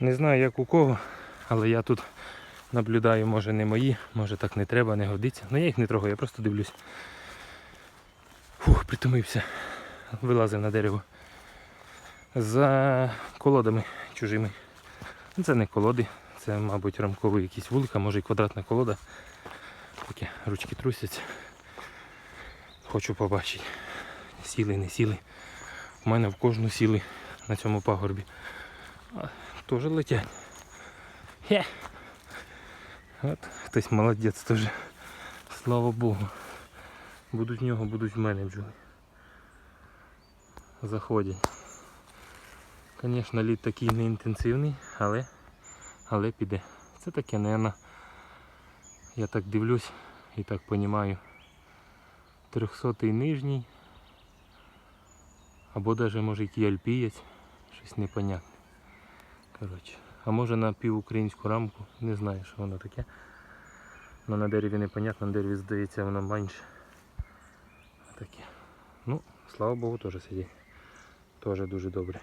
Не знаю як у кого, але я тут наблюдаю, може не мої, може так не треба, не годиться. Ну я їх не трогаю, я просто дивлюсь. Фух, притомився. Вилазив на дерево. За колодами чужими. Ну, Це не колоди, це, мабуть, рамковий якийсь вулик, а може і квадратна колода. Таке ручки трусяться. Хочу побачити. Сіли, не сіли. У мене в кожну сіли на цьому пагорбі. Теж летять. Хе. От хтось молодець теж. Слава Богу. Будуть в нього, будуть в мене. Заходять. Звісно, лід такий не інтенсивний, але, але піде. Це таке, мабуть, я так дивлюсь і так розумію. 300 нижній. Або навіть може який альпієць. Щось непонятне. Коротше. А може на півукраїнську рамку. Не знаю, що воно таке. Но на дереві непонятно, на дереві здається воно менше. Таке. Ну, слава Богу, теж сидить. Теж дуже добре.